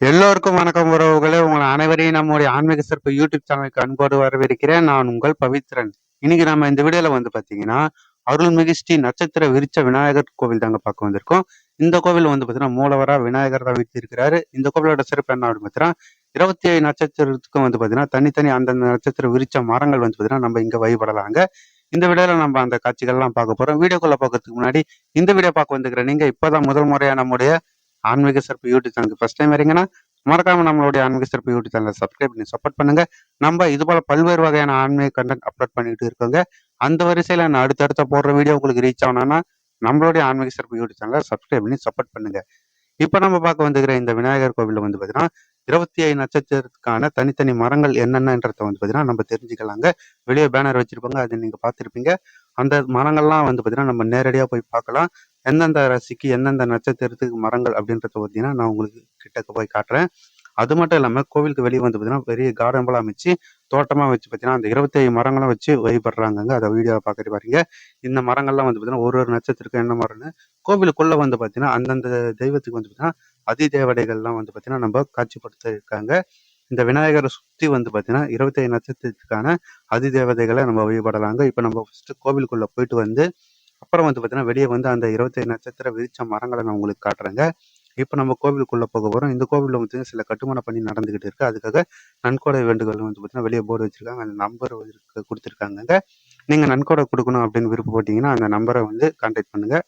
எல்லோருக்கும் வணக்கம் உறவுகளே. உங்கள் அனைவரையும் நம்முடைய ஆன்மீக சிறப்பு யூடியூப் சேனலுக்கு அன்போடு வரவேற்கிறேன். நான் உங்கள் பவித்ரன். இன்னைக்கு நம்ம இந்த வீடியோல வந்து பாத்தீங்கன்னா அருள்மிகு ஸ்ரீ நட்சத்திர விரிச்ச விநாயகர் கோவில் தாங்க பார்க்க வந்திருக்கோம். இந்த கோவில் வந்து பாத்தீங்கன்னா மூலவரா விநாயகர் தான் வீட்டு இருக்கிறாரு. இந்த கோவிலோட சிறப்பு என்ன அப்படின்னு பார்த்தீங்கன்னா இருபத்தி ஏழு நட்சத்திரத்துக்கும் வந்து பாத்தீங்கன்னா தனித்தனி அந்தந்த நட்சத்திர விரிச்ச மரங்கள் வந்து பாத்தீங்கன்னா நம்ம இங்க வழிபடலாங்க. இந்த வீடியோல நம்ம அந்த காட்சிகள்லாம் பார்க்க போறோம். வீடியோக்குள்ள பார்க்கறதுக்கு முன்னாடி இந்த வீடியோ பார்க்க வந்துக்கிற நீங்க இப்பதான் முதல் முறையா நம்முடைய ஆன்மீக சிறப்பு யூடியூப் சேனலுக்கு ஃபர்ஸ்ட் டைம் வரீங்கன்னா மறக்காம நம்மளுடைய ஆன்மீக சிறப்பு யூடியூப் சேனலை சப்ஸ்கிரைப் பண்ணி சப்போர்ட் பண்ணுங்க. நம்ம இது போல பல்வேறு வகையான ஆன்மீக கண்டென்ட் அப்லோட் பண்ணிட்டு இருக்கோங்க. அந்த வரிசையில நான் அடுத்தடுத்த போடுற வீடியோ உங்களுக்கு ரீச் ஆகணும்னா நம்மளுடைய ஆன்மீக சிறப்பு யூடியூப் சேனலை சப்ஸ்கிரைப் பண்ணி சப்போர்ட் பண்ணுங்க. இப்போ நம்ம பார்க்க வந்துக்கிற இந்த விநாயகர் கோவிலில் வந்து பார்த்தீங்கன்னா இருபத்தி ஐந்து நட்சத்திரத்துக்கான தனித்தனி மரங்கள் என்னென்னன்றத வந்து பார்த்தீங்கன்னா நம்ம தெரிஞ்சுக்கலாங்க. வெளியே பேனர் வச்சிருப்பாங்க அதை நீங்கள் பார்த்துருப்பீங்க. அந்த மரங்கள்லாம் வந்து பார்த்தீங்கன்னா நம்ம நேரடியாக போய் பார்க்கலாம். எந்தெந்த ராசிக்கு எந்தெந்த நட்சத்திரத்துக்கு மரங்கள் அப்படின்றத பார்த்தீங்கன்னா நான் உங்களுக்கு கிட்டக்க போய் காட்டுறேன். அது மட்டும் இல்லாமல் கோவிலுக்கு வெளியே வந்து பார்த்தீங்கன்னா பெரிய கார்டன் போல அமைச்சு தோட்டமாக வச்சு பார்த்தீங்கன்னா அந்த இருபத்தேழு மரங்களும் வச்சு வழிபடுறாங்க அதை வீடியோவை பார்க்குறது பாருங்க. இந்த மரங்கள்லாம் வந்து பார்த்தீங்கன்னா ஒரு ஒரு நட்சத்திரத்துக்கு என்ன மரம்னு கோவிலுக்குள்ளே வந்து பார்த்தீங்கன்னா அந்தந்த தெய்வத்துக்கு வந்து பார்த்தீங்கன்னா அதி தேவதைகள்லாம் வந்து பார்த்தீங்கன்னா நம்ம காட்சிப்படுத்த இருக்காங்க. இந்த விநாயகரை சுற்றி வந்து பார்த்தீங்கன்னா இருபத்தேழு நட்சத்திரத்துக்கான அதி தேவதைகளை நம்ம வழிபடலாங்க. இப்போ நம்ம ஃபஸ்ட்டு கோவிலுக்குள்ளே போயிட்டு வந்து அப்புறம் வந்து பார்த்தீங்கன்னா வெளியே வந்து அந்த இருபத்தேழு நட்சத்திர விரிச்ச மரங்களை நான் உங்களுக்கு காட்டுறேங்க. இப்போ நம்ம கோவிலுக்குள்ளே போக போகிறோம் இந்த கோவிலில் வந்து சில கட்டுமான பணி நடந்துக்கிட்டு இருக்கு. அதுக்காக நன்கொடை வேண்டுகோள் வந்து பார்த்தீங்கன்னா வெளியே போர்டு வச்சிருக்காங்க. அந்த நம்பர் கொடுத்துருக்காங்க நீங்கள் நன்கொடை கொடுக்கணும் அப்படின்னு விருப்பப்பட்டீங்கன்னா அந்த நம்பரை வந்து கான்டாக்ட் பண்ணுங்க.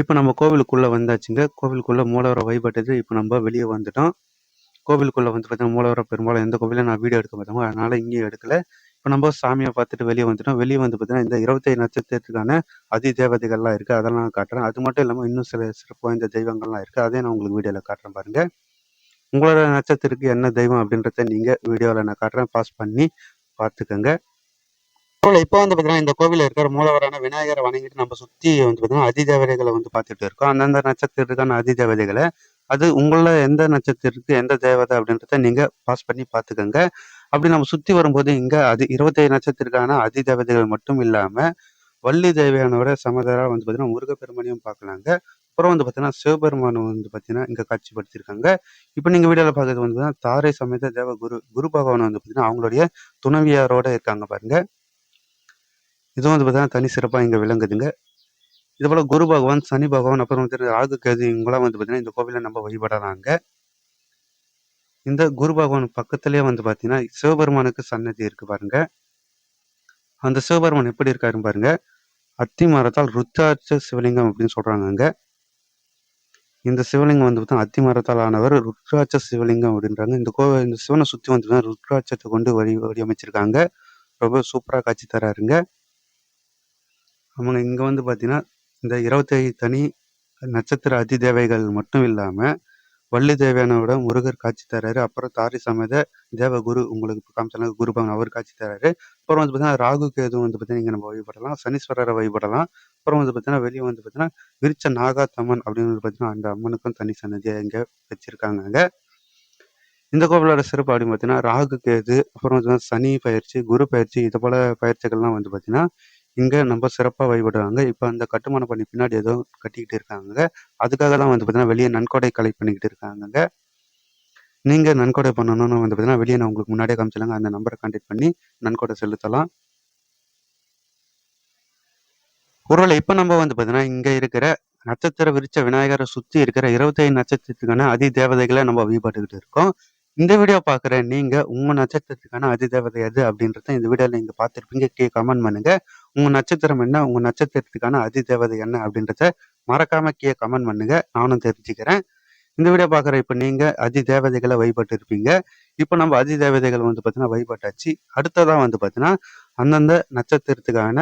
இப்போ நம்ம கோவிலுக்குள்ளே வந்தாச்சுங்க. கோவிலுக்குள்ளே மூலவரை வழிபட்டது இப்போ நம்ம வெளியே வந்துட்டோம். கோவிலுக்குள்ளே வந்து பார்த்தீங்கன்னா மூலவரை பெரும்பாலும் எந்த கோவிலும் நான் வீடியோ எடுக்க மாட்டோம் அதனால் இங்கேயும் எடுக்கல. இப்போ நம்ம சாமியை பார்த்துட்டு வெளியே வந்துட்டோம். வெளியே வந்து பார்த்தீங்கன்னா இந்த இருபத்தேழு நட்சத்திரத்துக்கான அதி தேவதைகள்லாம் இருக்குது அதெல்லாம் நான் காட்டுறேன். அது மட்டும் இல்லாமல் இன்னும் சில சிறப்பு வாய்ந்த தெய்வங்கள்லாம் இருக்குது அதே நான் உங்களுக்கு வீடியோவில் காட்டுறேன் பாருங்கள் உங்களோட நட்சத்திரத்துக்கு என்ன தெய்வம் அப்படின்றத நீங்கள் வீடியோவில் நான் காட்டுறேன். பாஸ் பண்ணி பார்த்துக்கோங்க. இப்போ வந்து பார்த்தீங்கன்னா இந்த கோவிலில் இருக்கிற மூலவரான விநாயகரை வணங்கிட்டு நம்ம சுற்றி வந்து பார்த்தீங்கன்னா அதி தேவதைகளை வந்து பார்த்துட்டு இருக்கோம். அந்தந்த நட்சத்திரத்துக்கான அதி தேவதைகளை அது உங்களில் எந்த நட்சத்திரத்துக்கு எந்த தேவதை அப்படின்றத நீங்கள் பாஸ் பண்ணி பார்த்துக்கோங்க. அப்படி நம்ம சுற்றி வரும்போது இங்கே அது இருபத்தேழு நட்சத்திரக்கான அதி தேவதைகள் மட்டும் இல்லாமல் வள்ளி தேவையானோட சமதரா வந்து பாத்தீங்கன்னா முருகப்பெருமனையும் பார்க்கலாங்க அப்புறம் வந்து பாத்தீங்கன்னா சிவபெருமானும் வந்து பாத்தீங்கன்னா இங்கே காட்சிப்படுத்திருக்காங்க இப்போ நீங்கள் வீடியோல பாக்குறது வந்து தாரை சமேத தேவ குரு குரு பகவான் வந்து பாத்தீங்கன்னா அவங்களுடைய துணவியாரோட இருக்காங்க பாருங்க. இதுவும் வந்து பார்த்தீங்கன்னா தனி சிறப்பாக இங்கே விளங்குதுங்க. இது போல குரு பகவான் சனி பகவான் அப்புறம் வந்து ராகு கேது இவங்களாம் வந்து பார்த்தீங்கன்னா இந்த கோவிலில் நம்ம வழிபடலாங்க. இந்த குரு பகவான் பக்கத்துலயே வந்து பார்த்தீங்கன்னா சிவபெருமானுக்கு சன்னதி இருக்கு பாருங்க. அந்த சிவபெருமான் எப்படி இருக்காருன்னு பாருங்க. அத்தி மரத்தால் ருத்தாட்ச சிவலிங்கம் அப்படின்னு சொல்றாங்க அங்க. இந்த சிவலிங்கம் வந்து பார்த்தா அத்தி மரத்தால் ஆனவர் ருத்ராட்ச சிவலிங்கம் அப்படின்றாங்க. இந்த கோவில் இந்த சிவனை சுத்தி வந்து ருத்ராட்சத்தை கொண்டு வழி வடிவமைச்சிருக்காங்க. ரொம்ப சூப்பரா காட்சி தராருங்க. அவங்க இங்க வந்து பார்த்தீங்கன்னா இந்த இருபத்தி தனி நட்சத்திர அதி தேவைகள் மட்டும் இல்லாமல் வள்ளி தேவையானோட முருகர் காட்சி தராரு. அப்புறம் தாரி சமேத தேவகுரு உங்களுக்கு காமிச்சாங்க. குருபவன் அவர் காட்சி தராரு. அப்புறம் வந்து பார்த்தீங்கன்னா ராகு கேது வந்து பார்த்தீங்கன்னா இங்கே நம்ம வழிபடலாம். சனீஸ்வரரை வழிபடலாம். அப்புறம் வந்து பார்த்தீங்கன்னா வெளியே வந்து பார்த்தீங்கன்னா விரிச்ச நாகாத்தம்மன் அப்படின்னு பார்த்தீங்கன்னா அந்த அம்மனுக்கும் தனி சன்னதியாக இங்கே வச்சிருக்காங்க அங்கே. இந்த கோவிலோட சிறப்பு அப்படின்னு பார்த்தீங்கன்னா ராகு கேது அப்புறம் வந்து சனி பயிற்சி குரு பயிற்சி இது போல பயிற்சிகள்லாம் வந்து பார்த்தீங்கன்னா இங்கே நம்ம சிறப்பாக வழிபடுறாங்க. இப்போ அந்த கட்டுமான பணி பின்னாடி ஏதோ கட்டிக்கிட்டு இருக்காங்க. அதுக்காக தான் வந்து பார்த்தீங்கன்னா வெளியே நன்கொடை கலெக்ட் பண்ணிக்கிட்டு இருக்காங்க நீங்கள் நன்கொடை பண்ணணும்னு வந்து பார்த்தீங்கன்னா வெளியே நான் உங்களுக்கு முன்னாடியே காமிச்சிடலாங்க. அந்த நம்பரை கான்டாக்ட் பண்ணி நன்கொடை செலுத்தலாம். ஒருவேளை இப்போ நம்ம வந்து பார்த்தீங்கன்னா இங்கே இருக்கிற நட்சத்திர விரிச்ச விநாயகரை சுற்றி இருக்கிற இருபத்தைந்து நட்சத்திரத்துக்கான அதி தேவதைகளை நம்ம வழிபட்டுக்கிட்டு இருக்கோம். இந்த வீடியோ பார்க்குற நீங்கள் உங்கள் நட்சத்திரத்துக்கான அதி தேவதை எது அப்படின்றத இந்த வீடியோவில் நீங்கள் பார்த்துருப்பீங்க. கீழே கமெண்ட் பண்ணுங்க. உங்க நட்சத்திரம் என்ன? உங்க நட்சத்திரத்துக்கான அதி தேவதை என்ன? அப்படின்றத மறக்காம கீழே கமெண்ட் பண்ணுங்க. நானும் தெரிஞ்சுக்கிறேன். இந்த வீடியோ பார்க்குற இப்போ நீங்க அதி தேவதைகளை வழிபட்டு இருப்பீங்க இப்போ நம்ம அதி தேவதைகள் வந்து பார்த்தீங்கன்னா வழிபட்டாச்சு. அடுத்ததான் வந்து பார்த்தீங்கன்னா அந்தந்த நட்சத்திரத்துக்கான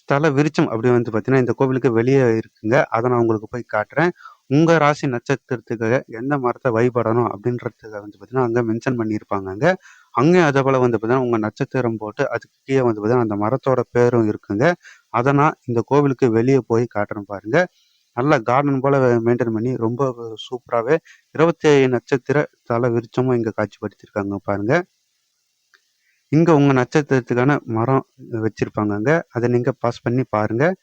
ஸ்தல விருச்சம் அப்படி வந்து பார்த்தீங்கன்னா இந்த கோவிலுக்கு வெளியே இருக்குங்க. அதை நான் உங்களுக்கு போய் காட்டுறேன். உங்க ராசி நட்சத்திரத்துக்கு எந்த மரத்தை வழிபடணும் அப்படின்றதுக்கு வந்து பார்த்தீங்கன்னா அங்கே மென்ஷன் பண்ணியிருப்பாங்க அங்கே அங்கேயும் அதே போல் வந்து பார்த்தீங்கன்னா உங்கள் நட்சத்திரம் போட்டு அதுக்கு கீழே வந்து பார்த்தீங்கன்னா அந்த மரத்தோட பேரும் இருக்குங்க. அதை நான் இந்த கோவிலுக்கு வெளியே போய் காட்டுறேன் பாருங்கள் நல்ல கார்டன் போல் மெயின்டைன் பண்ணி ரொம்ப சூப்பராகவே இருபத்தி ஏழு நட்சத்திர தலை விருச்சமும் இங்கே காட்சிப்படுத்தியிருக்காங்க பாருங்கள் இங்கே உங்கள் நட்சத்திரத்துக்கான மரம் வச்சுருப்பாங்க அங்கே அதை நீங்கள் பாஸ் பண்ணி பாருங்கள்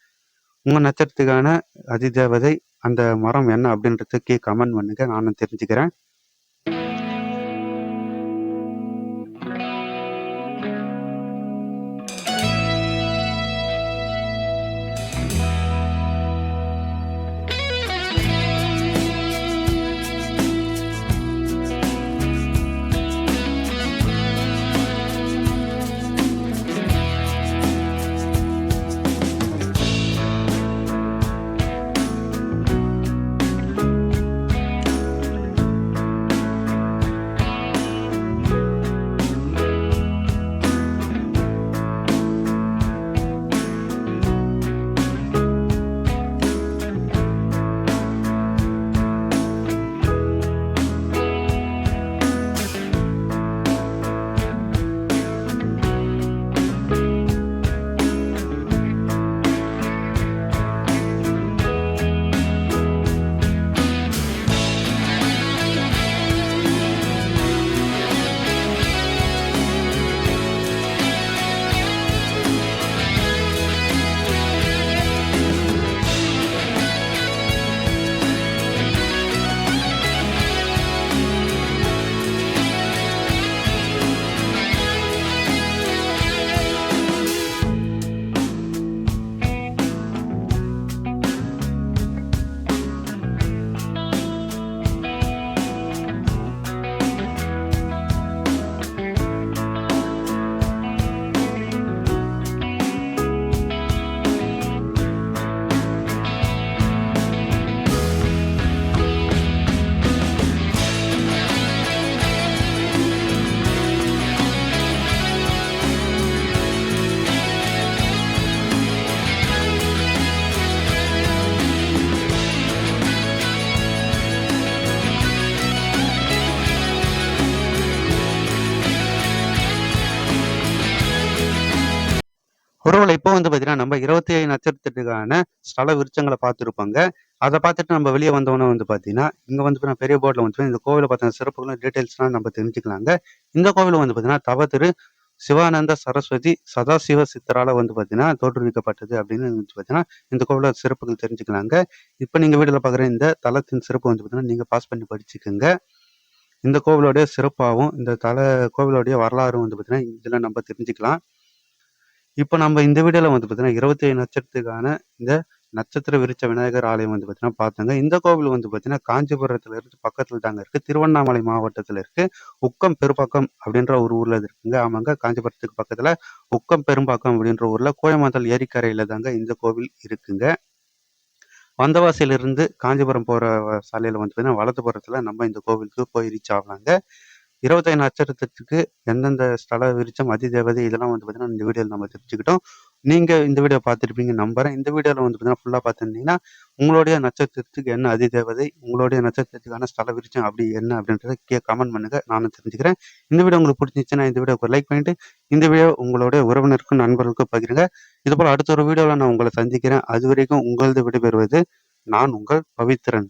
உங்கள் நட்சத்திரத்துக்கான அதிதேவதை அந்த மரம் என்ன அப்படின்றத கீழே கமெண்ட் பண்ணுங்கள் நானும் தெரிஞ்சுக்கிறேன். இப்போ வந்து பார்த்தீங்கன்னா நம்ம இருபத்தி ஏழு நட்சத்திரத்துக்கான ஸ்தல விருச்சங்களை பார்த்துருப்பாங்க. அதை பார்த்துட்டு நம்ம வெளியே வந்தோன்னே வந்து பார்த்தீங்கன்னா இங்கே வந்து பெரிய போர்டில் வந்து இந்த கோவிலை பார்த்தீங்கன்னா சிறப்புகளும் டீட்டெயில்ஸ்லாம் நம்ம தெரிஞ்சுக்கலாங்க. இந்த கோவில் வந்து பார்த்தீங்கன்னா தவ திரு சிவானந்த சரஸ்வதி சதாசிவ சித்தரால வந்து பார்த்தீங்கன்னா தோற்றுவிக்கப்பட்டது அப்படின்னு வந்து பார்த்தீங்கன்னா இந்த கோவில சிறப்புகள் தெரிஞ்சுக்கலாங்க. இப்போ நீங்கள் வீடியோவில் பார்க்குற இந்த தலத்தின் சிறப்பு வந்து பார்த்தீங்கன்னா நீங்கள் பாஸ் பண்ணி படிச்சுக்கோங்க. இந்த கோவிலோடைய சிறப்பாகவும் இந்த தல கோவிலோடைய வரலாறும் வந்து பார்த்தீங்கன்னா இதில் நம்ம தெரிஞ்சுக்கலாம். இப்போ நம்ம இந்த வீடியோவில் வந்து பார்த்தீங்கன்னா இருபத்தி ஏழு நட்சத்திரத்துக்கான இந்த நட்சத்திர விரிச்ச விநாயகர் ஆலயம் வந்து பார்த்தீங்கன்னா பார்த்தோங்க இந்த கோவில் வந்து பார்த்தீங்கன்னா காஞ்சிபுரத்தில் இருந்து பக்கத்தில் தாங்க இருக்குது திருவண்ணாமலை மாவட்டத்தில் இருக்குது உக்கம் பெரும்பாக்கம் அப்படின்ற ஒரு ஊரில் இருக்குங்க. ஆமாங்க. காஞ்சிபுரத்துக்கு பக்கத்தில் உக்கம் பெரும்பாக்கம் அப்படின்ற ஊரில் கோயமாந்தல் ஏரிக்கரையில் தாங்க இந்த கோவில் இருக்குங்க. வந்தவாசியிலிருந்து காஞ்சிபுரம் போகிற சாலையில் வந்து பார்த்தீங்கன்னா வலது புறத்துல நம்ம இந்த கோவிலுக்கு போய் ரீச் ஆகலாங்க. இருபத்தைந்து நட்சத்திரத்துக்கு எந்தெந்த ஸ்தல விருச்சம் அதிதேவதை இதெல்லாம் வந்து பார்த்தீங்கன்னா இந்த வீடியோவில் நம்ம தெரிஞ்சுக்கிட்டோம். நீங்கள் இந்த வீடியோ பார்த்துருப்பீங்க நம்புறேன். இந்த வீடியோவில் வந்து பார்த்தீங்கன்னா ஃபுல்லாக பார்த்துருந்தீங்கன்னா உங்களுடைய நட்சத்திரத்துக்கு என்ன அதி தேவதை உங்களுடைய நட்சத்திரத்துக்கான ஸ்தல விருச்சம் அப்படி என்ன அப்படின்றத கே கமெண்ட் பண்ணுங்க. நானும் தெரிஞ்சுக்கிறேன். இந்த வீடியோ உங்களுக்கு பிடிச்சிருந்துச்சுன்னா இந்த வீடியோக்கு லைக் பண்ணிட்டு இந்த வீடியோ உங்களுடைய உறவினருக்கும் நண்பர்களுக்கும் பகிருங்க. இதுபோல் அடுத்த ஒரு வீடியோவில் நான் உங்களை சந்திக்கிறேன். அது வரைக்கும் உங்களது விடைபெறுவது நான் உங்கள் பவித்ரன்.